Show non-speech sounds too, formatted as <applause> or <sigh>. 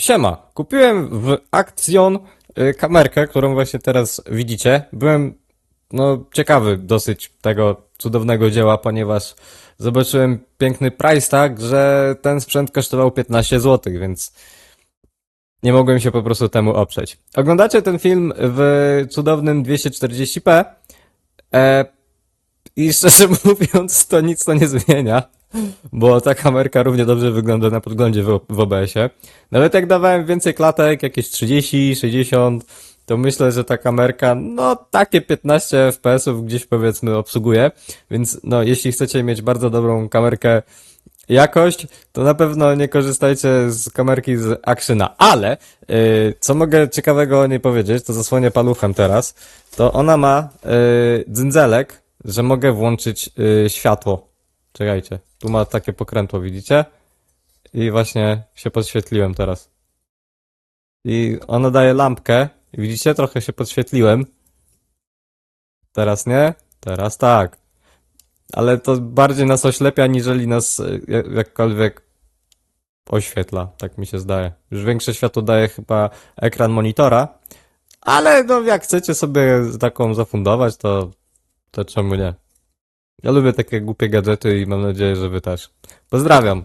Siema, kupiłem w Action y, kamerkę, którą właśnie teraz widzicie. Byłem, no, ciekawy dosyć tego cudownego dzieła, ponieważ zobaczyłem piękny price tag, że ten sprzęt kosztował 15 zł, więc nie mogłem się po prostu temu oprzeć. Oglądacie ten film w cudownym 240p e, i szczerze <laughs> mówiąc, to nic to nie zmienia. Bo ta kamerka równie dobrze wygląda na podglądzie w, OBS-ie. Nawet jak dawałem więcej klatek, jakieś 30, 60, to myślę, że ta kamerka, no takie 15 FPS-ów gdzieś powiedzmy obsługuje. Więc no, jeśli chcecie mieć bardzo dobrą kamerkę jakość, to na pewno nie korzystajcie z kamerki z Actiona. Ale, yy, co mogę ciekawego o niej powiedzieć, to zasłonię paluchem teraz, to ona ma yy, dzędzelek, że mogę włączyć yy, światło. Czekajcie, tu ma takie pokrętło, widzicie? I właśnie się podświetliłem teraz. I ono daje lampkę. Widzicie, trochę się podświetliłem. Teraz nie? Teraz tak. Ale to bardziej nas oślepia, niżeli nas e, jak- jakkolwiek oświetla, tak mi się zdaje. Już większe światło daje chyba ekran monitora. Ale no, jak chcecie sobie taką zafundować, to, to czemu nie? Ja lubię takie głupie gadżety i mam nadzieję, że wy też. Pozdrawiam.